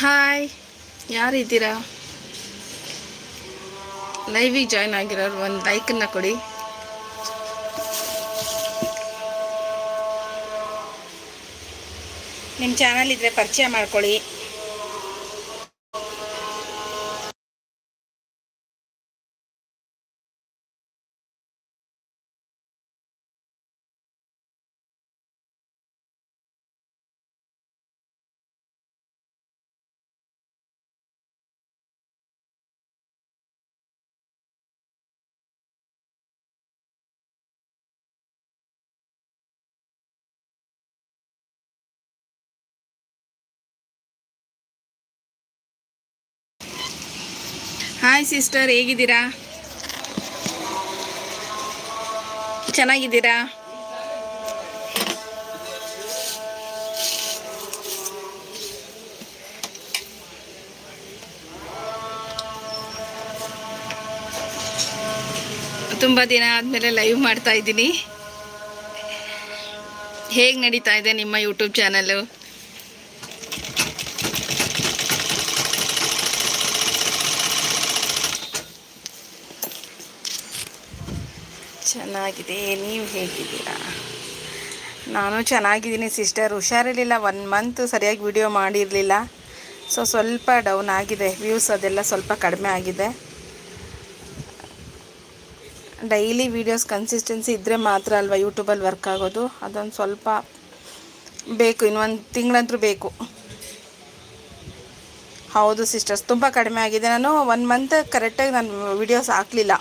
Hi ಯಾರಿದ್ದೀರಾ? ಲೈವಿಗೆ join ಆಗಿರೋರು ಒಂದು ಲೈಕನ್ನು ಕೊಡಿ. ನಿಮ್ಮ ಚಾನಲ್ ಇದ್ದರೆ ಪರಿಚಯ ಮಾಡ್ಕೊಳ್ಳಿ. ಹಾಯ್ ಸಿಸ್ಟರ್ ಹೇಗಿದ್ದೀರಾ? ಚೆನ್ನಾಗಿದ್ದೀರಾ? ತುಂಬ ದಿನ ಆದಮೇಲೆ ಲೈವ್ ಮಾಡ್ತಾ ಇದ್ದೀನಿ. ಹೇಗೆ ನಡೀತಾ ಇದೆ ನಿಮ್ಮ ಯೂಟ್ಯೂಬ್ ಚಾನಲ್ಲು ಚೆನ್ನಾಗಿದೆ, ನೀವು ಹೇಗಿದ್ದೀರಾ? ನಾನು ಚೆನ್ನಾಗಿದ್ದೀನಿ ಸಿಸ್ಟರ್, ಹುಷಾರಿರಲಿಲ್ಲ ಒನ್ ಮಂತ್ ಸರಿಯಾಗಿ ವಿಡಿಯೋ ಮಾಡಿರಲಿಲ್ಲ. ಸೊ ಸ್ವಲ್ಪ ಡೌನ್ ಆಗಿದೆ ವ್ಯೂಸ್ ಅದೆಲ್ಲ ಸ್ವಲ್ಪ ಕಡಿಮೆ ಆಗಿದೆ. ಡೈಲಿ ವೀಡಿಯೋಸ್ ಕನ್ಸಿಸ್ಟೆನ್ಸಿ ಇದ್ದರೆ ಮಾತ್ರ ಅಲ್ವಾ ಯೂಟ್ಯೂಬಲ್ಲಿ ವರ್ಕ್ ಆಗೋದು? ಅದೊಂದು ಸ್ವಲ್ಪ ಬೇಕು ಇನ್ನೊಂದು ತಿಂಗಳಂತೂ ಬೇಕು. ಹೌದು ಸಿಸ್ಟರ್ಸ್, ತುಂಬ ಕಡಿಮೆ ಆಗಿದೆ. ನಾನು ಒನ್ ಮಂತ್ ಕರೆಕ್ಟಾಗಿ ನಾನು ವಿಡಿಯೋಸ್ ಹಾಕಲಿಲ್ಲ.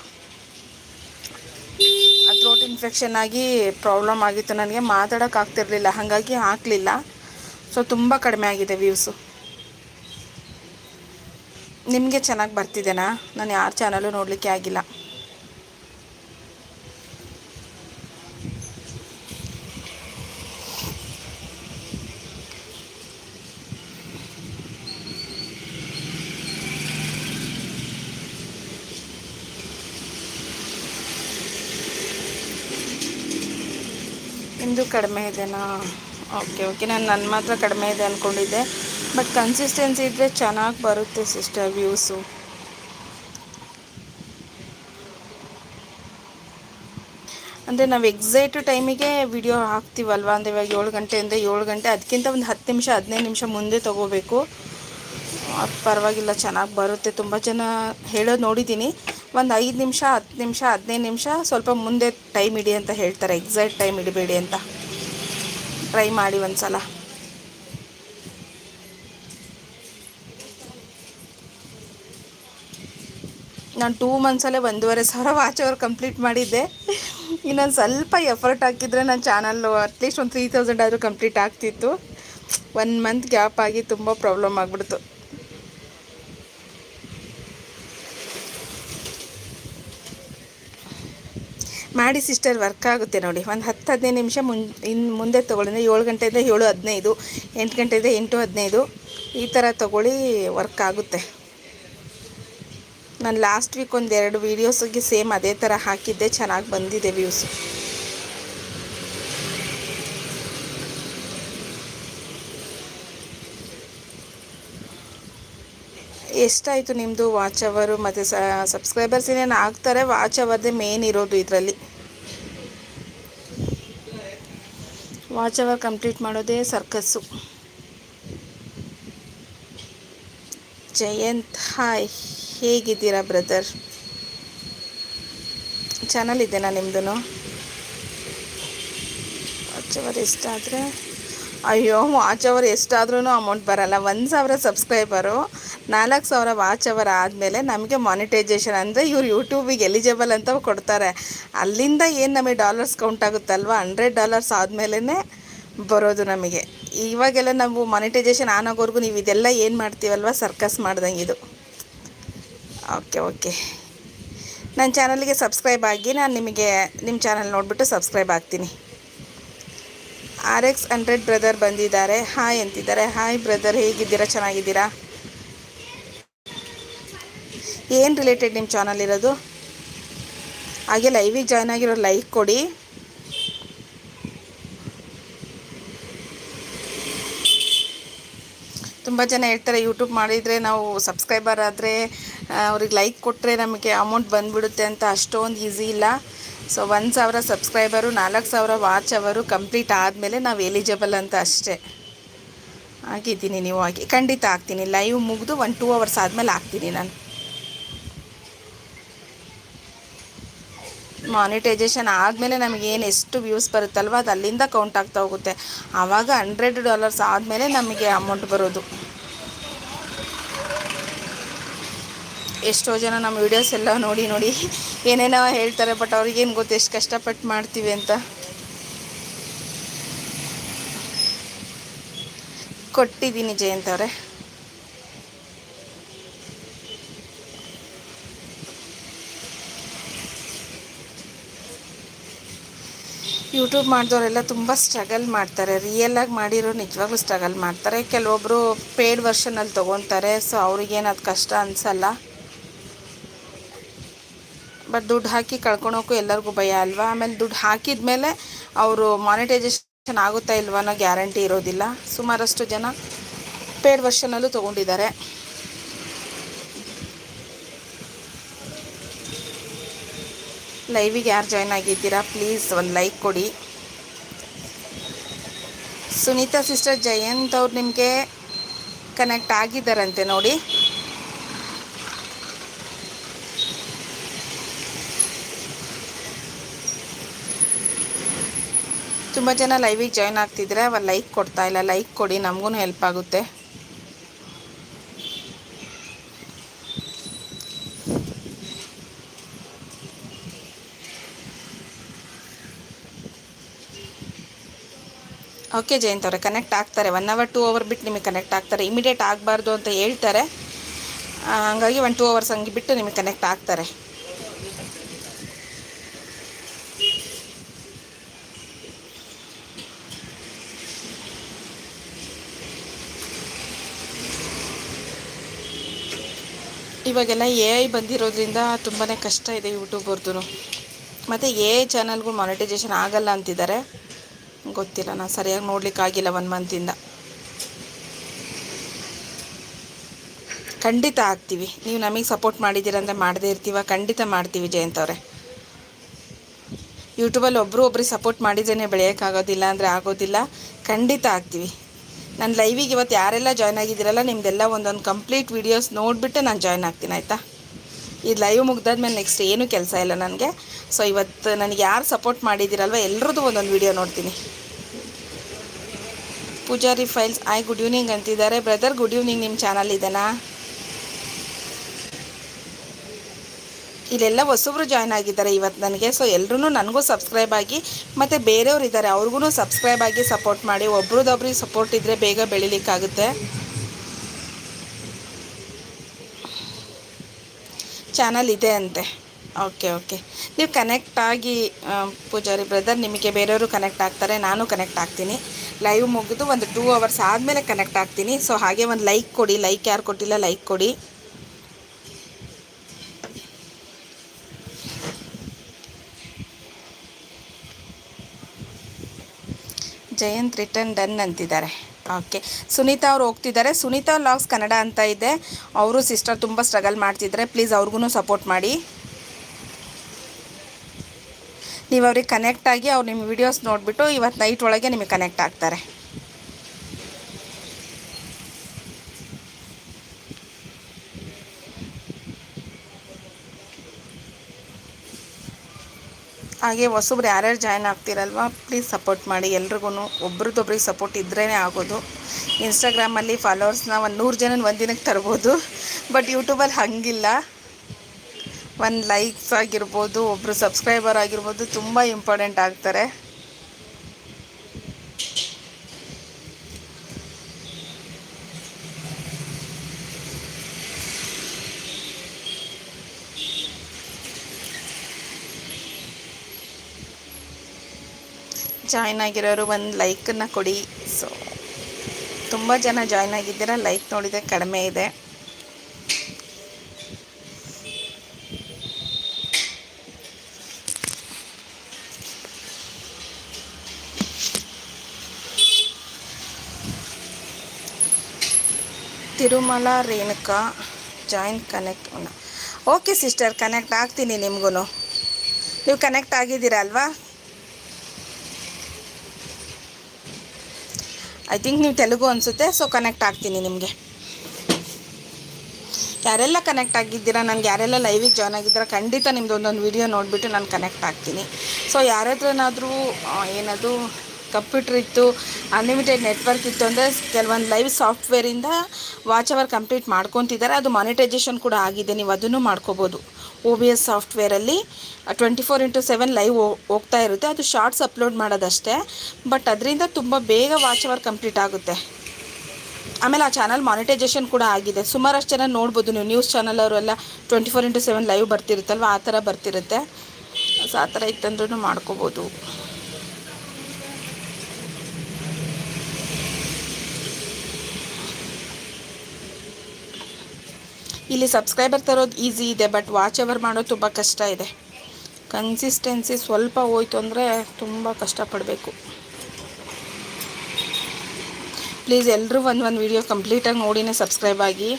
ಇನ್ಫೆಕ್ಷನ್ ಆಗಿ ಪ್ರಾಬ್ಲಮ್ ಆಗಿತ್ತು. ನನಗೆ ಮಾತಾಡೋಕೆ ಆಗ್ತಿರಲಿಲ್ಲ, ಹಾಗಾಗಿ ಹಾಕಲಿಲ್ಲ. ಸೊ ತುಂಬ ಕಡಿಮೆ ಆಗಿದೆ ವ್ಯೂಸು ನಿಮಗೆ ಚೆನ್ನಾಗಿ ಬರ್ತಿದ್ದೇನಾ ನಾನು ಯಾರ ಚಾನಲ್ಲೂ ನೋಡಲಿಕ್ಕೆ ಆಗಿಲ್ಲ ನಿಮ್ಮದು ಕಡಿಮೆ ಇದೆನಾ? ಓಕೆ ಓಕೆ ನಾನು ನನ್ನ ಮಾತ್ರ ಕಡಿಮೆ ಇದೆ ಅಂದ್ಕೊಂಡಿದ್ದೆ ಬಟ್ ಕನ್ಸಿಸ್ಟೆನ್ಸಿ ಇದ್ದರೆ ಚೆನ್ನಾಗಿ ಬರುತ್ತೆ ಸಿಸ್ಟರ್ ವ್ಯೂಸು ಅಂದರೆ ನಾವು ಎಕ್ಸಾಕ್ಟ್ ಟೈಮಿಗೆ ವಿಡಿಯೋ ಹಾಕ್ತೀವಲ್ವ? ಅಂದರೆ ಇವಾಗ ಏಳು ಗಂಟೆಯಿಂದ ಏಳು ಗಂಟೆ ಅದಕ್ಕಿಂತ ಒಂದು ಹತ್ತು ನಿಮಿಷ, ಹದಿನೈದು ನಿಮಿಷ ಮುಂದೆ ತೊಗೋಬೇಕು. ಅದು ಪರವಾಗಿಲ್ಲ, ಚೆನ್ನಾಗಿ ಬರುತ್ತೆ. ತುಂಬ ಜನ ಹೇಳೋದು ನೋಡಿದ್ದೀನಿ ಒಂದು ಐದು ನಿಮಿಷ, ಹತ್ತು ನಿಮಿಷ, ಹದಿನೈದು ನಿಮಿಷ ಸ್ವಲ್ಪ ಮುಂದೆ ಟೈಮ್ ಇಡಿ ಅಂತ ಹೇಳ್ತಾರೆ. ಎಕ್ಸಾಕ್ಟ್ ಟೈಮ್ ಇಡಬೇಡಿ ಅಂತ. ಟ್ರೈ ಮಾಡಿ ಒಂದು ಸಲ ನಾನು ಟೂ ಮಂತ್ಸಲ್ಲೇ ಒಂದೂವರೆ ಸಾವಿರ ವಾಚ್ ಅವರ್ ಕಂಪ್ಲೀಟ್ ಮಾಡಿದ್ದೆ. ಇನ್ನೊಂದು ಸ್ವಲ್ಪ ಎಫರ್ಟ್ ಹಾಕಿದರೆ ನನ್ನ ಚಾನಲ್ಲು ಅಟ್ಲೀಸ್ಟ್ ಒಂದು ತ್ರೀ ತೌಸಂಡ್ ಆದರೂ ಕಂಪ್ಲೀಟ್ ಆಗ್ತಿತ್ತು. ಒನ್ ಮಂತ್ ಗ್ಯಾಪ್ ಆಗಿ ತುಂಬ ಪ್ರಾಬ್ಲಮ್ ಆಗಿಬಿಡ್ತು. ಮಾಡಿ ಸಿಸ್ಟರ್ ವರ್ಕ್ ಆಗುತ್ತೆ ನೋಡಿ. ಒಂದು ಹತ್ತು ಹದಿನೈದು ನಿಮಿಷ ಮುನ್ ಮುಂದೆ ತೊಗೊಳ್ಳಿ. ಏಳು ಗಂಟೆಯಿಂದ ಏಳು ಹದಿನೈದು, ಎಂಟು ಗಂಟೆಯಿಂದ ಎಂಟು ಹದಿನೈದು ಈ ಥರ ತೊಗೊಳ್ಳಿ ವರ್ಕ್ ಆಗುತ್ತೆ. ನಾನು ಲಾಸ್ಟ್ ವೀಕ್ ಒಂದು ಎರಡು ವೀಡಿಯೋಸಿಗೆ ಸೇಮ್ ಅದೇ ಥರ ಹಾಕಿದ್ದೆ. ಚೆನ್ನಾಗಿ ಬಂದಿದೆ ವ್ಯೂಸ್ ಎಷ್ಟಾಯಿತು ನಿಮ್ಮದು ವಾಚ್ ಅವರು ಮತ್ತು ಸಬ್ಸ್ಕ್ರೈಬರ್ಸ್ ಏನೇನು ಆಗ್ತಾರೆ? ವಾಚ್ ಅವರ್ದೇ ಮೇನ್ ಇರೋದು ಇದರಲ್ಲಿ. ವಾಚ್ ಅವರ್ ಕಂಪ್ಲೀಟ್ ಮಾಡೋದೇ ಸರ್ಕಸ್ಸು ಜಯಂತ್ ಹಾಯ್ ಹೇಗಿದ್ದೀರಾ ಬ್ರದರ್ ಚಾನಲ್ ಇದೆನಾ ನಿಮ್ಮದು ವಾಚ್ ಅವರ್ ಎಷ್ಟಾದರೆ? ಅಯ್ಯೋ ವಾಚ್ ಅವರ್ ಎಷ್ಟಾದ್ರೂ ಅಮೌಂಟ್ ಬರಲ್ಲ. ಒಂದು ಸಾವಿರ ಸಬ್ಸ್ಕ್ರೈಬರು ನಾಲ್ಕು ಸಾವಿರ ವಾಚ್ ಅವರ್ ಆದಮೇಲೆ ನಮಗೆ ಮಾನಿಟೈಸೇಷನ್ ಅಂದರೆ ಇವ್ರು ಯೂಟ್ಯೂಬಿಗೆ ಎಲಿಜಿಬಲ್ ಅಂತ ಕೊಡ್ತಾರೆ. ಅಲ್ಲಿಂದ ಏನು ನಮಗೆ ಡಾಲರ್ಸ್ ಕೌಂಟ್ ಆಗುತ್ತಲ್ವ? ಹಂಡ್ರೆಡ್ ಡಾಲರ್ಸ್ ಆದಮೇಲೆ ಬರೋದು ನಮಗೆ. ಇವಾಗೆಲ್ಲ ನಾವು ಮಾನಿಟೈಸೇಷನ್ ಆನ್ ಆಗೋರ್ಗು ನೀವು ಇದೆಲ್ಲ ಏನು ಮಾಡ್ತೀವಲ್ವ? ಸರ್ಕಸ್ ಮಾಡ್ದಂಗೆ ಇದು. ಓಕೆ ಓಕೆ ನನ್ನ ಚಾನಲ್ಗೆ ಸಬ್ಸ್ಕ್ರೈಬ್ ಆಗಿ ನಾನು ನಿಮಗೆ ನಿಮ್ಮ ಚಾನಲ್ ನೋಡಿಬಿಟ್ಟು ಸಬ್ಸ್ಕ್ರೈಬ್ ಆಗ್ತೀನಿ. ಆರ್ ಎಕ್ಸ್ ಹಂಡ್ರೆಡ್ ಬ್ರದರ್ ಬಂದಿದ್ದಾರೆ. ಹಾಯ್ ಅಂತಿದ್ದಾರೆ. ಹಾಯ್ ಬ್ರದರ್ ಹೇಗಿದ್ದೀರಾ? ಚೆನ್ನಾಗಿದ್ದೀರಾ? ಏನು ರಿಲೇಟೆಡ್ ನಿಮ್ಮ ಚಾನಲ್ ಇರೋದು? ಹಾಗೆ ಲೈವಿಗೆ ಜಾಯ್ನ್ ಆಗಿರೋ ಲೈಕ್ ಕೊಡಿ. ತುಂಬ ಜನ ಹೇಳ್ತಾರೆ ಯೂಟ್ಯೂಬ್ ಮಾಡಿದರೆ ನಾವು ಸಬ್ಸ್ಕ್ರೈಬರ್ ಆದರೆ ಅವ್ರಿಗೆ ಲೈಕ್ ಕೊಟ್ಟರೆ ನಮಗೆ ಅಮೌಂಟ್ ಬಂದುಬಿಡುತ್ತೆ ಅಂತ ಅಷ್ಟೊಂದು ಈಸಿ ಇಲ್ಲ. ಸೊ ಒಂದು ಸಾವಿರ ಸಬ್ಸ್ಕ್ರೈಬರು ನಾಲ್ಕು ಸಾವಿರ ವಾಚ್ ಅವರು ಕಂಪ್ಲೀಟ್ ಆದಮೇಲೆ ನಾವು ಎಲಿಜಿಬಲ್ ಅಂತ ಅಷ್ಟೇ. ಆಗಿದ್ದೀನಿ ನೀವು ಆಗಿ ಖಂಡಿತ ಆಗ್ತೀನಿ ಲೈವ್ ಮುಗಿದು ಒನ್ ಟೂ ಅವರ್ಸ್ ಆದಮೇಲೆ ಆಗ್ತೀನಿ ನಾನು. ಮಾನಿಟೈಸೇಷನ್ ಆದಮೇಲೆ ನಮಗೇನು ಎಷ್ಟು ವ್ಯೂಸ್ ಬರುತ್ತಲ್ವ ಅದು ಅಲ್ಲಿಂದ ಕೌಂಟ್ ಆಗ್ತಾ ಹೋಗುತ್ತೆ. ಆವಾಗ ಹಂಡ್ರೆಡ್ ಡಾಲರ್ಸ್ ಆದಮೇಲೆ ನಮಗೆ ಅಮೌಂಟ್ ಬರೋದು. ಎಷ್ಟೋ ಜನ ನಮ್ಮ ವೀಡಿಯೋಸ್ ಎಲ್ಲ ನೋಡಿ ನೋಡಿ ಏನೇನೋ ಹೇಳ್ತಾರೆ ಬಟ್ ಅವ್ರಿಗೇನು ಗೊತ್ತು ಎಷ್ಟು ಕಷ್ಟಪಟ್ಟು ಮಾಡ್ತೀವಿ ಅಂತ. ಕೊಟ್ಟಿದ್ದೀನಿ ಜಯಂತ್ ಅವರೇ. ಯೂಟ್ಯೂಬ್ ಮಾಡಿದವರೆಲ್ಲ ತುಂಬ ಸ್ಟ್ರಗಲ್ ಮಾಡ್ತಾರೆ. ರಿಯಲಾಗಿ ಮಾಡಿರೋ ನಿಜವಾಗ್ಲೂ ಸ್ಟ್ರಗಲ್ ಮಾಡ್ತಾರೆ. ಕೆಲವೊಬ್ಬರು ಪೇಯ್ಡ್ ವರ್ಷನಲ್ಲಿ ತೊಗೊತಾರೆ. ಸೊ ಅವ್ರಿಗೇನು ಅದು ಕಷ್ಟ ಅನಿಸಲ್ಲ. ಬಟ್ ದುಡ್ಡು ಹಾಕಿ ಕಳ್ಕೊಳೋಕ್ಕೂ ಎಲ್ಲರಿಗೂ ಭಯ ಅಲ್ವಾ? ಆಮೇಲೆ ದುಡ್ಡು ಹಾಕಿದ ಮೇಲೆ ಅವರು ಮಾನಿಟೈಸೇಷನ್ ಆಗುತ್ತಾ ಇಲ್ವಾ ಅನ್ನೋ ಗ್ಯಾರಂಟಿ ಇರೋದಿಲ್ಲ. ಸುಮಾರಷ್ಟು ಜನ ಪೇಯ್ಡ್ ವರ್ಷನಲ್ಲೂ ತೊಗೊಂಡಿದ್ದಾರೆ. ಲೈವಿಗೆ ಯಾರು ಜಾಯ್ನ್ ಆಗಿದ್ದೀರಾ? ಪ್ಲೀಸ್ ಒಂದು ಲೈಕ್ ಕೊಡಿ. ಸುನೀತಾ ಸಿಸ್ಟರ್ ಜಯಂತ್ ಅವ್ರು ನಿಮಗೆ ಕನೆಕ್ಟ್ ಆಗಿದ್ದಾರಂತೆ ನೋಡಿ. ತುಂಬ ಜನ ಲೈವಿಗೆ ಜಾಯ್ನ್ ಆಗ್ತಿದ್ರೆ ಒಂದು ಲೈಕ್ ಕೊಡ್ತಾ ಇಲ್ಲ. ಲೈಕ್ ಕೊಡಿ ನಮಗೂ ಹೆಲ್ಪ್ ಆಗುತ್ತೆ. ಓಕೆ ಜಯಂತ್ ಅವರೇ ಕನೆಕ್ಟ್ ಆಗ್ತಾರೆ. ಒನ್ ಅವರ್ ಟೂ ಅವರ್ ಬಿಟ್ಟು ನಿಮಗೆ ಕನೆಕ್ಟ್ ಆಗ್ತಾರೆ. ಇಮಿಡಿಯೇಟ್ ಆಗಬಾರ್ದು ಅಂತ ಹೇಳ್ತಾರೆ. ಹಂಗಾಗಿ ಒನ್ ಟೂ ಅವರ್ಸ್ ಹಂಗೆ ಬಿಟ್ಟು ನಿಮಗೆ ಕನೆಕ್ಟ್ ಆಗ್ತಾರೆ. ಇವಾಗೆಲ್ಲ ಎ ಐ ಬಂದಿರೋದ್ರಿಂದ ತುಂಬಾ ಕಷ್ಟ ಇದೆ ಯೂಟ್ಯೂಬರ್ದು ಮತ್ತು ಎ ಐ ಚಾನಲ್ಗೂ ಮಾನಿಟೈಸೇಷನ್ ಆಗಲ್ಲ ಅಂತಿದ್ದಾರೆ. ಗೊತ್ತಿಲ್ಲ. ನಾನು ಸರಿಯಾಗಿ ನೋಡ್ಲಿಕ್ಕಾಗಿಲ್ಲ ಒನ್ ಮಂತಿಂದ ಖಂಡಿತ ಆಗ್ತೀವಿ. ನೀವು ನಮಗೆ ಸಪೋರ್ಟ್ ಮಾಡಿದ್ದೀರಂದರೆ ಮಾಡದೇ ಇರ್ತೀವ. ಖಂಡಿತ ಮಾಡ್ತೀವಿ ಜಯಂತ ಅವರೇ. ಯೂಟ್ಯೂಬಲ್ಲಿ ಒಬ್ಬರು ಒಬ್ರಿಗೆ ಸಪೋರ್ಟ್ ಮಾಡಿದ್ರೇ ಬೆಳೆಯೋಕ್ಕಾಗೋದಿಲ್ಲ ಅಂದರೆ ಆಗೋದಿಲ್ಲ. ಖಂಡಿತ ಆಗ್ತೀವಿ. ನನ್ನ ಲೈವಿಗೆ ಇವತ್ತು ಯಾರೆಲ್ಲ ಜಾಯ್ನ್ ಆಗಿದ್ದೀರಲ್ಲ ನಿಮ್ಮದೆಲ್ಲ ಒಂದೊಂದು ಕಂಪ್ಲೀಟ್ ವೀಡಿಯೋಸ್ ನೋಡಿಬಿಟ್ಟು ನಾನು ಜಾಯ್ನ್ ಆಗ್ತೀನಿ, ಆಯಿತಾ? ಈ ಲೈವ್ ಮುಗ್ದಾದ್ಮೇಲೆ ನೆಕ್ಸ್ಟ್ ಏನೂ ಕೆಲಸ ಇಲ್ಲ ನನಗೆ. ಸೊ ಇವತ್ತು ನನಗೆ ಯಾರು ಸಪೋರ್ಟ್ ಮಾಡಿದ್ದೀರಲ್ವ ಎಲ್ಲರದ್ದು ಒಂದೊಂದು ವೀಡಿಯೋ ನೋಡ್ತೀನಿ. ಪೂಜಾರಿ ಫೈಲ್ಸ್ ಆಯ್ ಗುಡ್ ಈವ್ನಿಂಗ್ ಅಂತಿದ್ದಾರೆ. ಬ್ರದರ್ ಗುಡ್ ಈವ್ನಿಂಗ್ ನಿಮ್ಮ ಚಾನಲ್ ಇದೆನಾ? ಇಲ್ಲೆಲ್ಲ ಹೊಸಬ್ರು ಜಾಯ್ನ್ ಆಗಿದ್ದಾರೆ ಇವತ್ತು ನನಗೆ. ಸೊ ಎಲ್ಲರೂ ನನಗೂ ಸಬ್ಸ್ಕ್ರೈಬ್ ಆಗಿ, ಮತ್ತು ಬೇರೆಯವ್ರು ಇದ್ದಾರೆ ಅವ್ರಿಗೂ ಸಬ್ಸ್ಕ್ರೈಬ್ ಆಗಿ ಸಪೋರ್ಟ್ ಮಾಡಿ ಒಬ್ರದೊಬ್ರಿಗೆ ಸಪೋರ್ಟ್ ಇದ್ದರೆ ಬೇಗ ಬೆಳಿಲಿಕ್ಕಾಗುತ್ತೆ. ಚಾನಲ್ ಇದೆ ಅಂತೆ. ಓಕೆ ಓಕೆ ನೀವು ಕನೆಕ್ಟ್ ಆಗಿ ಪೂಜಾರಿ ಬ್ರದರ್ ನಿಮಗೆ ಬೇರೆಯವರು ಕನೆಕ್ಟ್ ಆಗ್ತಾರೆ, ನಾನು ಕನೆಕ್ಟ್ ಆಗ್ತೀನಿ. ಲೈವ್ ಮುಗಿದು ಒಂದು ಟೂ ಅವರ್ಸ್ ಆದಮೇಲೆ ಕನೆಕ್ಟ್ ಆಗ್ತೀನಿ. ಸೊ ಹಾಗೆ ಒಂದು ಲೈಕ್ ಕೊಡಿ ಲೈಕ್ ಯಾರು ಕೊಟ್ಟಿಲ್ಲ ಲೈಕ್ ಕೊಡಿ. ಜಯಂತ್ ರಿಟರ್ನ್ ಡನ್ ಅಂತಿದ್ದಾರೆ. ಓಕೆ. ಸುನೀತಾ ಅವ್ರು ಹೋಗ್ತಿದ್ದಾರೆ. ಸುನೀತಾ ಲಾಗ್ಸ್ ಕನ್ನಡ ಅಂತ ಇದೆ. ಅವರು ಸಿಸ್ಟರ್ ತುಂಬ ಸ್ಟ್ರಗಲ್ ಮಾಡ್ತಿದ್ದಾರೆ. ಪ್ಲೀಸ್ ಅವ್ರಿಗೂ ಸಪೋರ್ಟ್ ಮಾಡಿ. ನೀವು ಅವ್ರಿಗೆ ಕನೆಕ್ಟ್ ಆಗಿ ಅವ್ರು ನಿಮ್ಮ ವೀಡಿಯೋಸ್ ನೋಡಿಬಿಟ್ಟು ಇವತ್ತು ನೈಟ್ ಒಳಗೆ ನಿಮಗೆ ಕನೆಕ್ಟ್ ಆಗ್ತಾರೆ. ಹಾಗೆ ಹೊಸಬ್ರು ಯಾರ್ಯಾರು ಜಾಯ್ನ್ ಆಗ್ತಿರಲ್ವ ಪ್ಲೀಸ್ ಸಪೋರ್ಟ್ ಮಾಡಿ. ಎಲ್ರಿಗೂ ಒಬ್ರದ್ದೊಬ್ರಿಗೆ ಸಪೋರ್ಟ್ ಇದ್ರೇ ಆಗೋದು. ಇನ್ಸ್ಟಾಗ್ರಾಮಲ್ಲಿ ಫಾಲೋವರ್ಸ್ನ ಒಂದು ನೂರು ಜನನ ಒಂದು ದಿನಕ್ಕೆ ತರ್ಬೋದು. ಬಟ್ ಯೂಟ್ಯೂಬಲ್ಲಿ ಹಾಗಿಲ್ಲ. ಒಂದು ಲೈಕ್ಸ್ ಆಗಿರ್ಬೋದು ಒಬ್ಬರು ಸಬ್ಸ್ಕ್ರೈಬರ್ ಆಗಿರ್ಬೋದು, ತುಂಬ ಇಂಪಾರ್ಟೆಂಟ್ ಆಗ್ತಾರೆ. ಜಾಯ್ನ್ ಆಗಿರೋರು ಒಂದು ಲೈಕನ್ನು ಕೊಡಿ. ಸೊ ತುಂಬ ಜನ ಜಾಯ್ನ್ ಆಗಿದ್ದೀರ, ಲೈಕ್ ನೋಡಿದರೆ ಕಡಿಮೆ ಇದೆ. Tirumala, Renuka, join connect okay sister connect ಆಗ್ತೀನಿ ನಿಮಗೂ ನೀವು ಕನೆಕ್ಟ್ ಆಗಿದ್ದೀರಾ ಅಲ್ವಾ? ಐ ಥಿಂಕ್ ನೀವು ತೆಲುಗು ಅನಿಸುತ್ತೆ ಸೊ ಕನೆಕ್ಟ್ ಆಗ್ತೀನಿ ನಿಮಗೆ. ಯಾರೆಲ್ಲ ಕನೆಕ್ಟ್ ಆಗಿದ್ದೀರಾ ನನಗೆ ಯಾರೆಲ್ಲ ಲೈವಿಗೆ ಜಾಯ್ನ್ ಆಗಿದ್ದೀರಾ, ಖಂಡಿತ ನಿಮ್ದು ಒಂದೊಂದು ವಿಡಿಯೋ ನೋಡಿಬಿಟ್ಟು ನಾನು ಕನೆಕ್ಟ್ ಆಗ್ತೀನಿ. ಸೊ ಯಾರತ್ರನಾದರೂ ಏನದು ಕಂಪ್ಯೂಟ್ರ್ ಇತ್ತು ಅನ್ಲಿಮಿಟೆಡ್ ನೆಟ್ವರ್ಕ್ ಇತ್ತು ಅಂದರೆ ಕೆಲವೊಂದು ಲೈವ್ ಸಾಫ್ಟ್ವೇರಿಂದ ವಾಚ್ ಅವರ್ ಕಂಪ್ಲೀಟ್ ಮಾಡ್ಕೊತಿದ್ದಾರೆ. ಅದು ಮಾನಿಟೈಜೇಷನ್ ಕೂಡ ಆಗಿದೆ, ನೀವು ಅದನ್ನು ಮಾಡ್ಕೋಬೋದು. O B S ಸಾಫ್ಟ್ವೇರಲ್ಲಿ twenty four into seven live ಹೋಗ್ತಾ ಇರುತ್ತೆ. ಅದು ಶಾರ್ಟ್ಸ್ ಅಪ್ಲೋಡ್ ಮಾಡೋದಷ್ಟೇ ಬಟ್ ಅದರಿಂದ ತುಂಬ ಬೇಗ ವಾಚ್ ಅವರ್ ಕಂಪ್ಲೀಟ್ ಆಗುತ್ತೆ. ಆಮೇಲೆ ಆ ಚಾನಲ್ ಮಾನಿಟೈಜೇಷನ್ ಕೂಡ ಆಗಿದೆ. ಸುಮಾರಷ್ಟು ಜನ ನೋಡ್ಬೋದು ನೀವು ನ್ಯೂಸ್ ಚಾನಲ್ ಅವರೆಲ್ಲ twenty four into seven live ಬರ್ತಿರುತ್ತಲ್ವ? ಆ ಥರ ಬರ್ತಿರುತ್ತೆ. ಸೊ ಆ ಥರ ಇತ್ತಂದ್ರೂ ಮಾಡ್ಕೋಬೋದು. ಇಲ್ಲಿ ಸಬ್ಸ್ಕ್ರೈಬರ್ ತರೋದು ಈಸಿ ಇದೆ ಬಟ್ ವಾಚ್ ಅವರ್ ಮಾಡೋದು ತುಂಬ ಕಷ್ಟ ಇದೆ. ಕನ್ಸಿಸ್ಟೆನ್ಸಿ ಸ್ವಲ್ಪ ಹೋಯ್ತು ಅಂದರೆ ತುಂಬ ಕಷ್ಟಪಡಬೇಕು. ಪ್ಲೀಸ್ ಎಲ್ಲರೂ ಒಂದು ಒಂದು ವೀಡಿಯೋ ಕಂಪ್ಲೀಟಾಗಿ ನೋಡಿನೇ ಸಬ್ಸ್ಕ್ರೈಬ್ ಆಗಿ.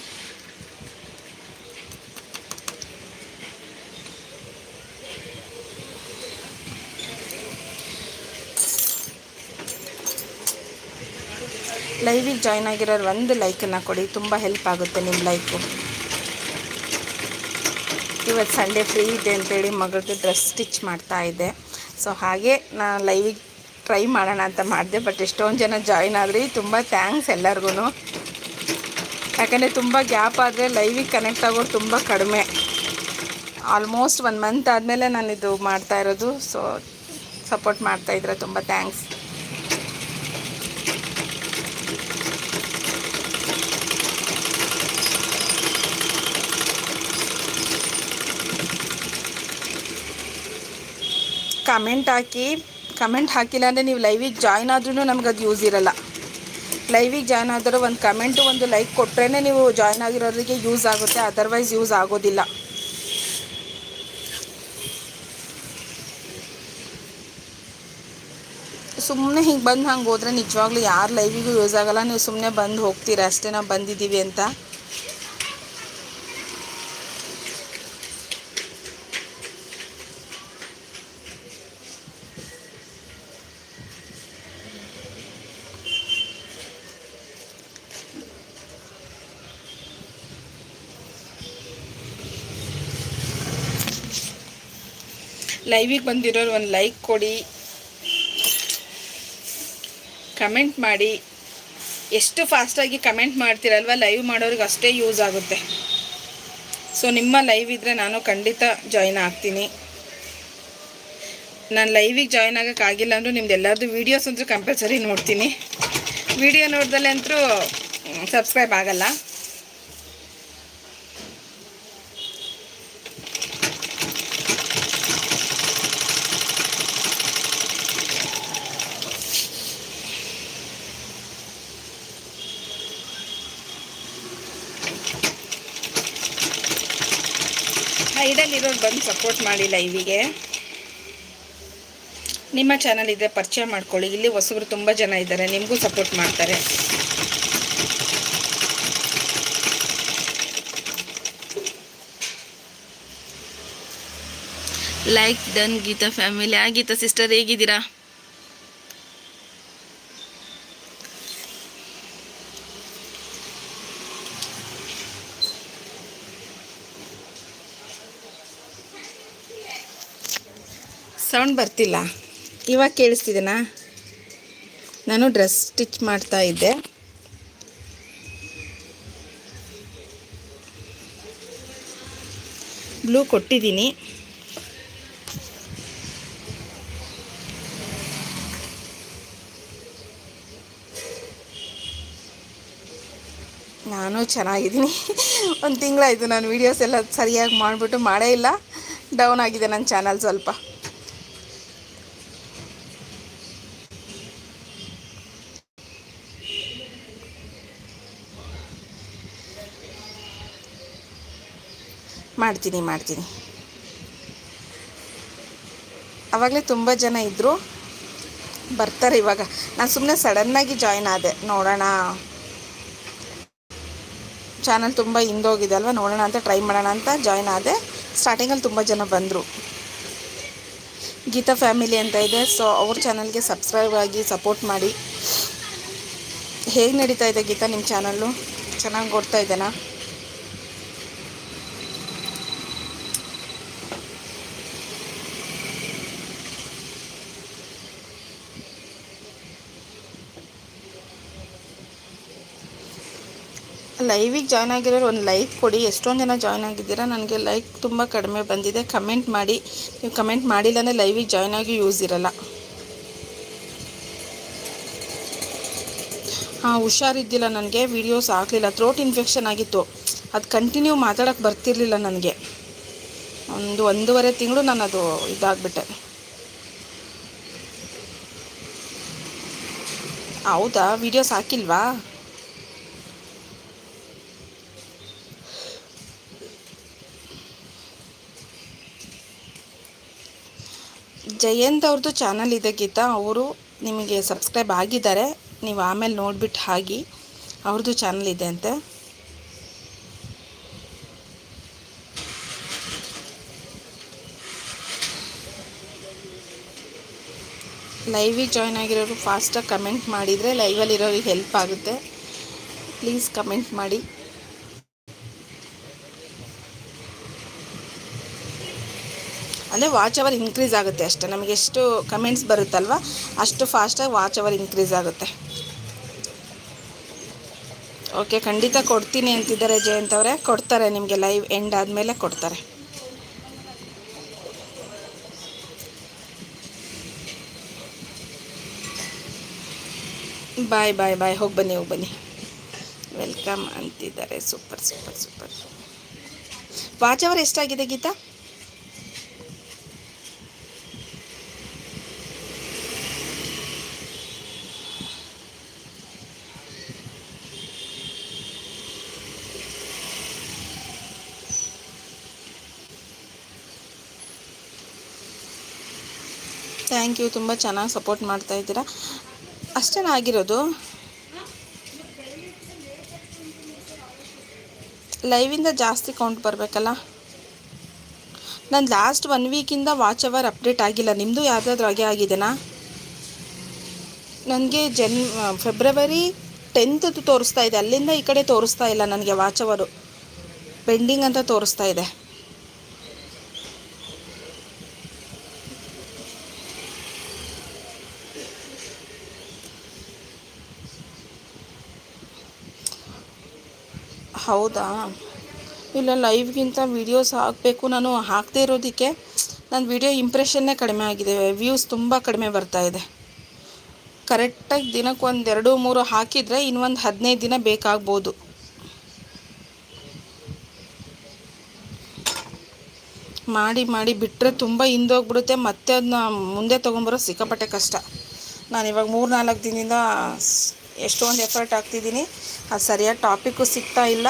ಲೈವಿಗೆ ಜಾಯ್ನ್ ಆಗಿರೋರು ಒಂದು ಲೈಕನ್ನು ಕೊಡಿ, ತುಂಬ ಹೆಲ್ಪ್ ಆಗುತ್ತೆ ನಿಮ್ಮ ಲೈಕು ಇವತ್ತು ಸಂಡೇ ಫ್ರೀ ಇದೆ ಅಂತೇಳಿ ಮಗಳಿಗೆ ಡ್ರೆಸ್ ಸ್ಟಿಚ್ ಮಾಡ್ತಾ ಇದ್ದೆ. ಸೊ ಹಾಗೆ ನಾನು ಲೈವಿಗೆ ಟ್ರೈ ಮಾಡೋಣ ಅಂತ ಮಾಡಿದೆ ಬಟ್ ಎಷ್ಟೊಂದು ಜನ ಜಾಯ್ನ್ ಆದ್ರಿ. ತುಂಬ ಥ್ಯಾಂಕ್ಸ್ ಎಲ್ಲರಿಗೂ ಯಾಕಂದರೆ ತುಂಬ ಗ್ಯಾಪ್ ಆದರೆ ಲೈವಿಗೆ ಕನೆಕ್ಟ್ ಆಗೋದು ತುಂಬ ಕಡಿಮೆ. ಆಲ್ಮೋಸ್ಟ್ ಒನ್ ಮಂತ್ ಆದಮೇಲೆ ನಾನು ಇದು ಮಾಡ್ತಾ ಇರೋದು. ಸೊ ಸಪೋರ್ಟ್ ಮಾಡ್ತಾಯಿದ್ರೆ ತುಂಬ ಥ್ಯಾಂಕ್ಸ್ ಕಮೆಂಟ್ ಹಾಕಿ ಕಮೆಂಟ್ ಹಾಕಿಲ್ಲ ಅಂದರೆ ನೀವು ಲೈವಿಗೆ ಜಾಯ್ನ್ ಆದ್ರೂ ನಮ್ಗೆ ಅದು ಯೂಸ್ ಇರಲ್ಲ. ಲೈವಿಗೆ ಜಾಯ್ನ್ ಆದರೂ ಒಂದು ಕಮೆಂಟು ಒಂದು ಲೈಕ್ ಕೊಟ್ಟರೆ ನೀವು ಜಾಯ್ನ್ ಆಗಿರೋರಿಗೆ ಯೂಸ್ ಆಗುತ್ತೆ ಅದರ್ವೈಸ್ ಯೂಸ್ ಆಗೋದಿಲ್ಲ. ಸುಮ್ಮನೆ ಹಿಂಗೆ ಬಂದು ಹಂಗೆ ಹೋದರೆ ನಿಜವಾಗ್ಲೂ ಯಾರು ಲೈವಿಗೂ ಯೂಸ್ ಆಗಲ್ಲ, ನೀವು ಸುಮ್ಮನೆ ಬಂದು ಹೋಗ್ತೀರ, ಅಷ್ಟೇ ನಾವು ಬಂದಿದ್ದೀವಿ ಅಂತ. ಲೈವಿಗೆ ಬಂದಿರೋರು ಒಂದು ಲೈಕ್ ಕೊಡಿ. ಕಮೆಂಟ್ ಮಾಡಿ. ಎಷ್ಟು ಫಾಸ್ಟಾಗಿ ಕಮೆಂಟ್ ಮಾಡ್ತೀರಲ್ವ? ಲೈವ್ ಮಾಡೋರಿಗೆ ಅಷ್ಟೇ ಯೂಸ್ ಆಗುತ್ತೆ. ಸೊ ನಿಮ್ಮ ಲೈವ್ ಇದ್ದರೆ ನಾನು ಖಂಡಿತ ಜಾಯ್ನ್ ಆಗ್ತೀನಿ. ನಾನು ಲೈವಿಗೆ ಜಾಯ್ನ್ ಆಗೋಕ್ಕಾಗಿಲ್ಲ ಅಂದರೂ ನಿಮ್ದು ಎಲ್ಲರದ್ದು ವೀಡಿಯೋಸ್ ಅಂತೂ ಕಂಪಲ್ಸರಿ ನೋಡ್ತೀನಿ. ವಿಡಿಯೋ ನೋಡ್ದಲ್ಲೇ ಅಂತೂ ಸಬ್ಸ್ಕ್ರೈಬ್ ಆಗಲ್ಲ. ಹೈಡಲ್ಲಿರೋರು ಬಂದು ಸಪೋರ್ಟ್ ಮಾಡಿ ಲೈವಿಗೆ ನಿಮ್ಮ ಚಾನಲ್ ಇದ್ರೆ ಪರಿಚಯ ಮಾಡ್ಕೊಳ್ಳಿ. ಇಲ್ಲಿ ಹೊಸಬ್ರು ತುಂಬ ಜನ ಇದ್ದಾರೆ. ನಿಮಗೂ ಸಪೋರ್ಟ್ ಮಾಡ್ತಾರೆ. ಲೈಕ್ ಡನ್ ಗೀತಾ ಫ್ಯಾಮಿಲಿ ಆ, ಗೀತಾ ಸಿಸ್ಟರ್ ಹೇಗಿದ್ದೀರಾ? ಸೌಂಡ್ ಬರ್ತಿಲ್ಲ. ಇವಾಗ ಕೇಳಿಸ್ತಿದ್ದೀನಾ ನಾನು ಡ್ರೆಸ್ ಸ್ಟಿಚ್ ಮಾಡ್ತಾ ಇದ್ದೆ. ಬ್ಲೂ ಕೊಟ್ಟಿದ್ದೀನಿ. ನಾನು ಚೆನ್ನಾಗಿದ್ದೀನಿ. ಒಂದು ತಿಂಗಳಾಯಿತು ನಾನು ವೀಡಿಯೋಸ್ ಎಲ್ಲ ಸರಿಯಾಗಿ ಮಾಡಿಬಿಟ್ಟು ಮಾಡೇ ಇಲ್ಲ. ಡೌನ್ ಆಗಿದೆ ನನ್ನ ಚಾನಲ್ ಸ್ವಲ್ಪ. ಮಾಡ್ತೀನಿ ಮಾಡ್ತೀನಿ. ಆವಾಗಲೇ ತುಂಬ ಜನ ಇದ್ದರು ಬರ್ತಾರೆ ಇವಾಗ. ನಾನು ಸುಮ್ಮನೆ ಸಡನ್ನಾಗಿ ಜಾಯ್ನ್ ಆದೆ. ನೋಡೋಣ. ಚಾನಲ್ ತುಂಬ ಹಿಂದೋಗಿದೆ ಅಲ್ವಾ? ನೋಡೋಣ ಅಂತ ಟ್ರೈ ಮಾಡೋಣ ಅಂತ ಜಾಯ್ನ್ ಆದೆ. ಸ್ಟಾರ್ಟಿಂಗಲ್ಲಿ ತುಂಬ ಜನ ಬಂದರು. ಗೀತಾ ಫ್ಯಾಮಿಲಿ ಅಂತ ಇದೆ. ಸೊ ಅವ್ರ ಚಾನಲ್ಗೆ ಸಬ್ಸ್ಕ್ರೈಬ್ ಆಗಿ ಸಪೋರ್ಟ್ ಮಾಡಿ. ಹೇಗೆ ನಡೀತಾ ಇದೆ ಗೀತಾ ನಿಮ್ಮ ಚಾನಲ್ಲು ಚೆನ್ನಾಗಿ ಓಡ್ತಾ ಇದ್ದೇನಾ? ಲೈವಿಗೆ ಜಾಯ್ನ್ ಆಗಿರೋರು ಒಂದು ಲೈಕ್ ಕೊಡಿ. ಎಷ್ಟೊಂದು ಜನ ಜಾಯ್ನ್ ಆಗಿದ್ದೀರಾ? ನನಗೆ ಲೈಕ್ ತುಂಬ ಕಡಿಮೆ ಬಂದಿದೆ. ಕಮೆಂಟ್ ಮಾಡಿ. ನೀವು ಕಮೆಂಟ್ ಮಾಡಿಲ್ಲ ಅಂದರೆ ಲೈವಿಗೆ ಜಾಯ್ನ್ ಆಗಿ ಯೂಸ್ ಇರಲ್ಲ. ಹಾಂ, ಹುಷಾರಿದ್ದಿಲ್ಲ ನನಗೆ. ವೀಡಿಯೋಸ್ ಆಗಲಿಲ್ಲ ಥ್ರೋಟ್ ಇನ್ಫೆಕ್ಷನ್ ಆಗಿತ್ತು. ಅದು ಕಂಟಿನ್ಯೂ ಮಾತಾಡೋಕ್ಕೆ ಬರ್ತಿರ್ಲಿಲ್ಲ ನನಗೆ. ಒಂದು ಒಂದೂವರೆ ತಿಂಗಳು ನಾನು ಅದು ಇದಾಗ್ಬಿಟ್ಟೆ. ಹೌದಾ? ವೀಡಿಯೋಸ್ ಹಾಕಿಲ್ವಾ? ಜಯಂತ್ ಅವ್ರದ್ದು ಚಾನಲ್ ಇದೆ ಗೀತಾ. ಅವರು ನಿಮಗೆ ಸಬ್ಸ್ಕ್ರೈಬ್ ಆಗಿದ್ದಾರೆ. ನೀವು ಆಮೇಲೆ ನೋಡಿಬಿಟ್ಟು ಹಾಗೆ ಅವ್ರದ್ದು ಚಾನಲ್ ಇದೆ ಅಂತೆ. ಲೈವಿಗೆ ಜಾಯ್ನ್ ಆಗಿರೋರು ಫಾಸ್ಟಾಗಿ ಕಮೆಂಟ್ ಮಾಡಿದರೆ ಲೈವಲ್ಲಿರೋರಿಗೆ ಹೆಲ್ಪ್ ಆಗುತ್ತೆ. ಪ್ಲೀಸ್ ಕಮೆಂಟ್ ಮಾಡಿ. ಅಂದರೆ ವಾಚ್ ಅವರ್ ಇನ್ಕ್ರೀಸ್ ಆಗುತ್ತೆ ಅಷ್ಟೇ. ನಮಗೆ ಎಷ್ಟು ಕಮೆಂಟ್ಸ್ ಬರುತ್ತಲ್ವ, ಅಷ್ಟು ಫಾಸ್ಟಾಗಿ ವಾಚ್ ಅವರ್ ಇನ್ಕ್ರೀಸ್ ಆಗುತ್ತೆ. ಓಕೆ ಖಂಡಿತ ಕೊಡ್ತೀನಿ ಅಂತಿದ್ದಾರೆ ಜಯಂತ್ ಅವರೇ. ಕೊಡ್ತಾರೆ, ನಿಮಗೆ ಲೈವ್ ಎಂಡ್ ಆದಮೇಲೆ ಕೊಡ್ತಾರೆ. ಬಾಯ್ ಬಾಯ್ ಬಾಯ್ ಹೋಗಿ ಬನ್ನಿ ಹೋಗಿ ಬನ್ನಿ. ವೆಲ್ಕಮ್ ಅಂತಿದ್ದಾರೆ. Super super super watch hour ಎಷ್ಟಾಗಿದೆ ಗೀತಾ? ಥ್ಯಾಂಕ್ ಯು, ತುಂಬ ಚೆನ್ನಾಗಿ ಸಪೋರ್ಟ್ ಮಾಡ್ತಾ ಇದ್ದೀರಾ. ಅಷ್ಟೇನಾಗಿರೋದು ಲೈವಿಂದ ಜಾಸ್ತಿ ಕೌಂಟ್ ಬರಬೇಕಲ್ಲ. ನಾನು ಲಾಸ್ಟ್ ಒನ್ ವೀಕಿಂದ ವಾಚ್ ಅವರ್ ಅಪ್ಡೇಟ್ ಆಗಿಲ್ಲ. ನಿಮ್ಮದು ಯಾವುದಾದ್ರೂ ಹಾಗೆ ಆಗಿದೆನಾ? ನನಗೆ ಜನ್ ಫೆಬ್ರವರಿ ಟೆಂತದ್ದು ತೋರಿಸ್ತಾ ಇದೆ. ಅಲ್ಲಿಂದ ಈ ಕಡೆ ತೋರಿಸ್ತಾ ಇಲ್ಲ ನನಗೆ ವಾಚ್ ಅವರು ಪೆಂಡಿಂಗ್ ಅಂತ ತೋರಿಸ್ತಾ ಇದೆ. ಹೌದಾ? ಇಲ್ಲ, ಲೈವ್ಗಿಂತ ವೀಡಿಯೋಸ್ ಹಾಕಬೇಕು. ನಾನು ಹಾಕದೇ ಇರೋದಕ್ಕೆ ನನ್ನ ವೀಡಿಯೋ ಇಂಪ್ರೆಷನ್ನೇ ಕಡಿಮೆ ಆಗಿದೆ. ವ್ಯೂಸ್ ತುಂಬ ಕಡಿಮೆ ಬರ್ತಾ ಇದೆ. ಕರೆಕ್ಟಾಗಿ ದಿನಕ್ಕೆ ಒಂದು ಎರಡು, ಮೂರು ಹಾಕಿದರೆ ಇನ್ನೊಂದು ಹದಿನೈದು ದಿನ ಬೇಕಾಗ್ಬೋದು. ಮಾಡಿ ಮಾಡಿ ಬಿಟ್ಟರೆ ತುಂಬ ಹಿಂದೋಗ್ಬಿಡುತ್ತೆ. ಮತ್ತೆ ಅದನ್ನ ಮುಂದೆ ತೊಗೊಂಬರೋ ಸಿಕ್ಕಾಪಟ್ಟೆ ಕಷ್ಟ. ನಾನು ಇವಾಗ ಮೂರು ನಾಲ್ಕು ದಿನದಿಂದ ಎಷ್ಟೊಂದು ಎಫರ್ಟ್ ಹಾಕ್ತಿದ್ದೀನಿ. ಅದು ಸರಿಯಾದ ಟಾಪಿಕ್ಕು ಸಿಗ್ತಾ ಇಲ್ಲ.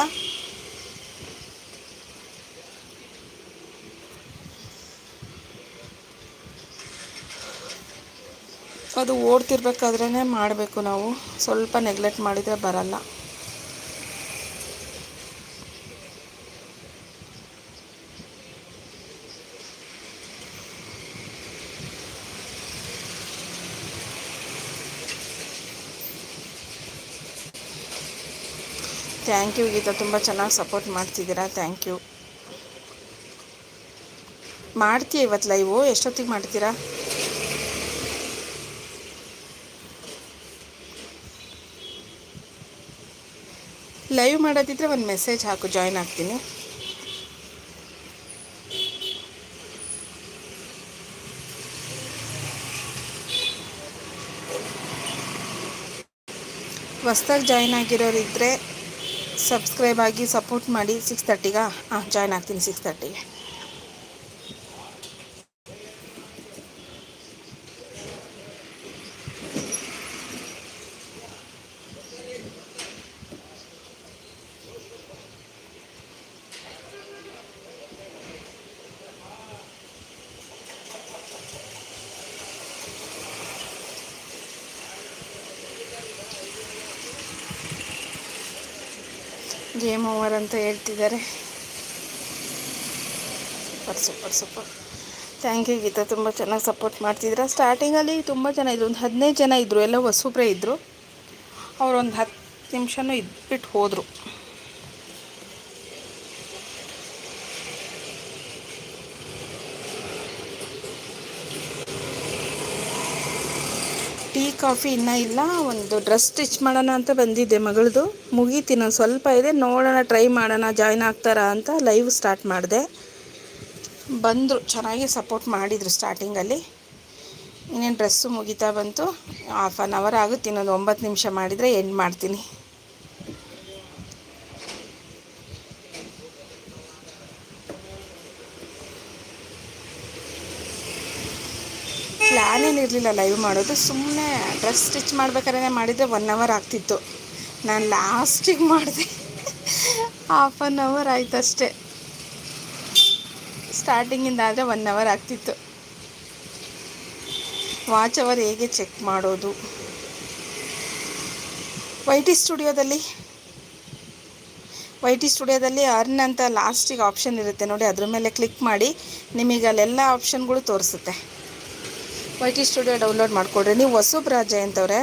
ಅದು ಓಡ್ತಿರ್ಬೇಕಾದ್ರೇ ಮಾಡಬೇಕು ನಾವು. ಸ್ವಲ್ಪ ನೆಗ್ಲೆಕ್ಟ್ ಮಾಡಿದರೆ ಬರಲ್ಲ. Thank you Geeta. ತುಂಬ ಚೆನ್ನಾಗಿ ಸಪೋರ್ಟ್ ಮಾಡ್ತಿದ್ದೀರಾ. ಥ್ಯಾಂಕ್ ಯು ಮಾಡ್ತೀಯ ಇವತ್ತು ಲೈವು ಎಷ್ಟೊತ್ತಿಗೆ ಮಾಡ್ತೀರಾ? ಲೈವ್ ಮಾಡೋದಿದ್ರೆ ಒಂದು ಮೆಸೇಜ್ ಹಾಕು ಜಾಯ್ನ್ ಆಗ್ತೀನಿ. ಹೊಸ್ದಾಗಿ ಜಾಯ್ನ್ ಆಗಿರೋರಿದ್ದರೆ ಸಬ್ಸ್ಕ್ರೈಬ್ ಆಗಿ ಸಪೋರ್ಟ್ ಮಾಡಿ ಸಿಕ್ಸ್ ತರ್ಟಿಗೆ ಹಾಂ ಜಾಯ್ನ್ ಆಗ್ತೀನಿ ಸಿಕ್ಸ್ ತರ್ಟಿಗೆ ಗೇಮ್ ಓವರ್ ಅಂತ ಹೇಳ್ತಿದ್ದಾರೆ. Super super super. Thank you Geeta, ತುಂಬ ಚೆನ್ನಾಗಿ ಸಪೋರ್ಟ್ ಮಾಡ್ತಿದ್ದೀರಾ. ಸ್ಟಾರ್ಟಿಂಗಲ್ಲಿ ತುಂಬ ಜನ ಇದ್ರು, ಒಂದು ಹದಿನೈದು ಜನ ಇದ್ದರು ಎಲ್ಲ ಹೊಸೊಬ್ಬರೇ ಇದ್ದರು ಅವರೊಂದು ಹತ್ತು ನಿಮಿಷನೂ ಇದ್ಬಿಟ್ಟು ಹೋದರು. ಕಾಫಿ ಇನ್ನೂ ಇಲ್ಲ, ಒಂದು ಡ್ರೆಸ್ ಸ್ಟಿಚ್ ಮಾಡೋಣ ಅಂತ ಬಂದಿದ್ದೆ ಮಗಳದು. ಮುಗೀತು ಇನ್ನೊಂದು ಸ್ವಲ್ಪ ಇದೆ, ನೋಡೋಣ ಟ್ರೈ ಮಾಡೋಣ ಜಾಯ್ನ್ ಆಗ್ತಾರಾ ಅಂತ ಲೈವ್ ಸ್ಟಾರ್ಟ್ ಮಾಡಿದೆ. ಬಂದರು, ಚೆನ್ನಾಗಿ ಸಪೋರ್ಟ್ ಮಾಡಿದರು ಸ್ಟಾರ್ಟಿಂಗಲ್ಲಿ ಇನ್ನೇನು ಡ್ರೆಸ್ಸು ಮುಗಿತಾ ಬಂತು ಹಾಫ್ ಆನ್ ಅವರ್ ಆಗುತ್ತೆ, ಇನ್ನೊಂದು ಒಂಬತ್ತು ನಿಮಿಷ ಮಾಡಿದರೆ ಎಂಡ್ ಮಾಡ್ತೀನಿ. ಏನಿರಲಿಲ್ಲ ಲೈವ್ ಮಾಡೋದು. ಸುಮ್ಮನೆ ಡ್ರೆಸ್ ಸ್ಟಿಚ್ ಮಾಡ್ಬೇಕಾದ್ರೆ ಮಾಡಿದರೆ ಒನ್ ಅವರ್ ಆಗ್ತಿತ್ತು. ನಾನು ಲಾಸ್ಟಿಗೆ ಮಾಡಿದೆ. ಹಾಫ್ ಆನ್ ಅವರ್ ಆಯ್ತು ಅಷ್ಟೇ ಸ್ಟಾರ್ಟಿಂಗಿಂದ ಆದರೆ ಒನ್ ಅವರ್ ಆಗ್ತಿತ್ತು. ವಾಚ್ ಅವರ್ ಹೇಗೆ ಚೆಕ್ ಮಾಡೋದು? ವೈ ಟಿ ಸ್ಟುಡಿಯೋದಲ್ಲಿ ವೈ ಟಿ ಸ್ಟುಡಿಯೋದಲ್ಲಿ ಅರ್ನ್ ಅಂತ ಲಾಸ್ಟಿಗೆ ಆಪ್ಷನ್ ಇರುತ್ತೆ ನೋಡಿ. ಅದ್ರ ಮೇಲೆ ಕ್ಲಿಕ್ ಮಾಡಿ ನಿಮಗೆ ಅಲ್ಲೆಲ್ಲ ಆಪ್ಷನ್ಗಳು ತೋರಿಸುತ್ತೆ. ವೈ ಟಿ ಸ್ಟುಡಿಯೋ ಡೌನ್ಲೋಡ್ ಮಾಡಿಕೊಡ್ರಿ. ನೀವು ಹೊಸಬ್ರ ಜಯಂತವ್ರೆ.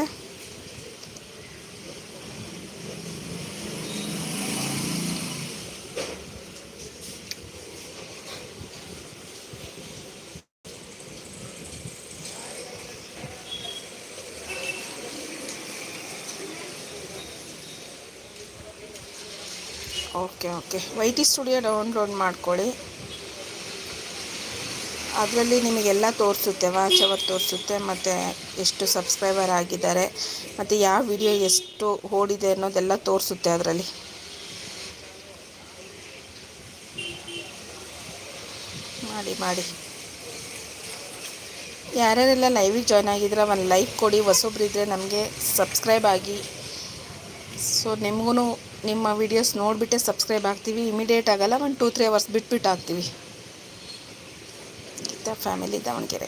Okay okay Y T studio download ಮಾಡ್ಕೊಳ್ಳಿ ಅದರಲ್ಲಿ ನಿಮಗೆಲ್ಲ ತೋರಿಸುತ್ತೆ ವಾಚ್ ಅವರ್ ತೋರಿಸುತ್ತೆ, ಮತ್ತು ಎಷ್ಟು ಸಬ್ಸ್ಕ್ರೈಬರ್ ಆಗಿದ್ದಾರೆ, ಮತ್ತು ಯಾವ ವಿಡಿಯೋ ಎಷ್ಟು ಓಡಿದೆ ಅನ್ನೋದೆಲ್ಲ ತೋರಿಸುತ್ತೆ ಅದರಲ್ಲಿ. ಮಾಡಿ ಮಾಡಿ. ಯಾರ್ಯಾರೆಲ್ಲ ಲೈವಿಗೆ ಜಾಯ್ನ್ ಆಗಿದ್ರೆ ಒಂದು ಲೈಕ್ ಕೊಡಿ ಹೊಸೊಬ್ರಿದ್ರೆ ನಮಗೆ ಸಬ್ಸ್ಕ್ರೈಬ್ ಆಗಿ. ಸೊ ನಿಮಗೂ ನಿಮ್ಮ ವೀಡಿಯೋಸ್ ನೋಡಿಬಿಟ್ಟೆ ಸಬ್ಸ್ಕ್ರೈಬ್ ಆಗ್ತೀವಿ ಇಮಿಡಿಯೇಟ್ ಆಗಲ್ಲ, ಒಂದು ಟೂ ತ್ರೀ ಅವರ್ಸ್ ಬಿಟ್ಬಿಟ್ಟು ಆಗ್ತೀವಿ ಗೀತಾ ಫ್ಯಾಮಿಲಿ ದಾವಣಗೆರೆ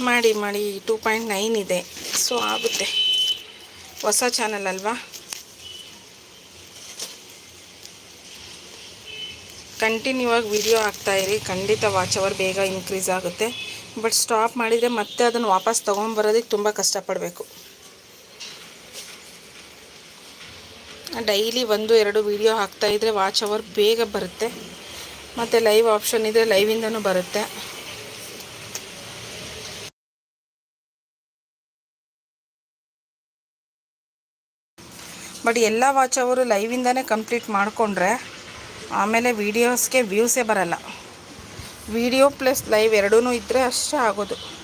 ಮಾಡಿ ಮಾಡಿ ಟೂ ಪಾಯಿಂಟ್ ನೈನ್ ಇದೆ. ಸೊ ಆಗುತ್ತೆ. ಹೊಸ ಚಾನಲ್ ಅಲ್ವಾ? ಕಂಟಿನ್ಯೂ ಆಗಿ ವಿಡಿಯೋ ಹಾಕ್ತಾಯಿರಿ ಖಂಡಿತ ವಾಚ್ ಅವರ್ ಬೇಗ ಇನ್ಕ್ರೀಸ್ ಆಗುತ್ತೆ. ಬಟ್ ಸ್ಟಾಪ್ ಮಾಡಿದರೆ ಮತ್ತೆ ಅದನ್ನು ವಾಪಸ್ ತೊಗೊಂಬರೋದಕ್ಕೆ ತುಂಬ ಕಷ್ಟಪಡಬೇಕು. ಡೈಲಿ ಒಂದು, ಎರಡು ವಿಡಿಯೋ ಹಾಕ್ತಾಯಿದ್ರೆ ವಾಚ್ ಅವರ್ ಬೇಗ ಬರುತ್ತೆ. ಮತ್ತು ಲೈವ್ ಆಪ್ಷನ್ ಇದ್ದರೆ ಲೈವಿಂದನೂ ಬರುತ್ತೆ. ಬಟ್ ಎಲ್ಲ ವಾಚ್ ಅವರು ಲೈವಿಂದನೇ ಕಂಪ್ಲೀಟ್ ಮಾಡಿಕೊಂಡ್ರೆ ಆಮೇಲೆ ವೀಡಿಯೋಸ್ಗೆ ವ್ಯೂಸೇ ಬರಲ್ಲ. ವಿಡಿಯೋ ಪ್ಲಸ್ ಲೈವ್ ಎರಡೂ ಇದ್ದರೆ ಅಷ್ಟೇ ಆಗೋದು.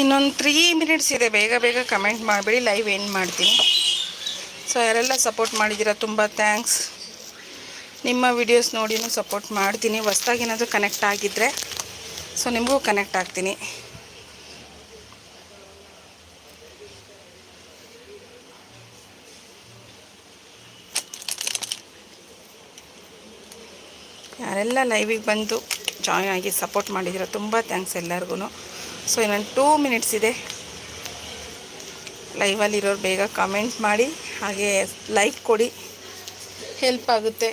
ಇನ್ನೊಂದು ತ್ರೀ ಮಿನಿಟ್ಸ್ ಇದೆ. ಬೇಗ ಬೇಗ ಕಮೆಂಟ್ ಮಾಡಿಬಿಡಿ. ಲೈವ್ ಏನು ಮಾಡ್ತೀನಿ. ಸೊ ಯಾರೆಲ್ಲ ಸಪೋರ್ಟ್ ಮಾಡಿದ್ದೀರಾ, ತುಂಬ ಥ್ಯಾಂಕ್ಸ್ ನಿಮ್ಮ ವಿಡಿಯೋಸ್ ನೋಡಿನೂ ಸಪೋರ್ಟ್ ಮಾಡ್ತೀನಿ. ಹೊಸ್ದಾಗಿ ಏನಾದರೂ ಕನೆಕ್ಟ್ ಆಗಿದ್ದರೆ ಸೊ ನಿಮಗೂ ಕನೆಕ್ಟ್ ಆಗ್ತೀನಿ. ಯಾರೆಲ್ಲ ಲೈವಿಗೆ ಬಂದು ಜಾಯ್ನ್ ಆಗಿ ಸಪೋರ್ಟ್ ಮಾಡಿದ್ದೀರಾ, ತುಂಬ ಥ್ಯಾಂಕ್ಸ್ ಎಲ್ಲರಿಗೂ ಸೊ ಇನ್ನೊಂದು ಟೂ ಮಿನಿಟ್ಸ್ ಇದೆ. ಲೈವಲ್ಲಿರೋರು ಬೇಗ ಕಮೆಂಟ್ ಮಾಡಿ ಹಾಗೆ ಲೈಕ್ ಕೊಡಿ. ಹೆಲ್ಪ್ ಆಗುತ್ತೆ.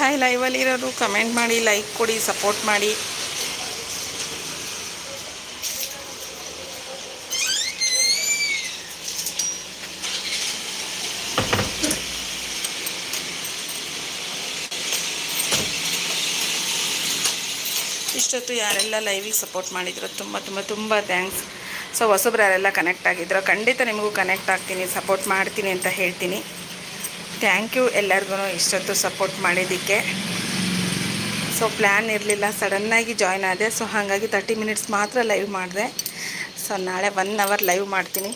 ಹಾಯ್ ಲೈವಲ್ಲಿ ಇರೋರು ಕಮೆಂಟ್ ಮಾಡಿ ಲೈಕ್ ಕೊಡಿ ಸಪೋರ್ಟ್ ಮಾಡಿ. ಇಷ್ಟೊತ್ತು ಯಾರೆಲ್ಲ ಲೈವಿಗೆ ಸಪೋರ್ಟ್ ಮಾಡಿದ್ರು, ತುಂಬ ತುಂಬ ತುಂಬ ಥ್ಯಾಂಕ್ಸ್ ಸೊ ಹೊಸಬ್ರು ಯಾರೆಲ್ಲ ಕನೆಕ್ಟ್ ಆಗಿದ್ರು ಖಂಡಿತ ನಿಮಗೂ ಕನೆಕ್ಟ್ ಆಗ್ತೀನಿ ಸಪೋರ್ಟ್ ಮಾಡ್ತೀನಿ ಅಂತ ಹೇಳ್ತೀನಿ. ಥ್ಯಾಂಕ್ ಯು ಎಲ್ಲರಿಗೂ ಇಷ್ಟೊತ್ತು ಸಪೋರ್ಟ್ ಮಾಡಿದ್ದಕ್ಕೆ. ಸೊ ಪ್ಲ್ಯಾನ್ ಇರಲಿಲ್ಲ. ಸಡನ್ನಾಗಿ ಜಾಯ್ನ್ ಆದೆ. ಸೊ ಹಾಗಾಗಿ ತರ್ಟಿ ಮಿನಿಟ್ಸ್ ಮಾತ್ರ ಲೈವ್ ಮಾಡಿದೆ. ಸೊ ನಾಳೆ ಒನ್ ಅವರ್ ಲೈವ್ ಮಾಡ್ತೀನಿ.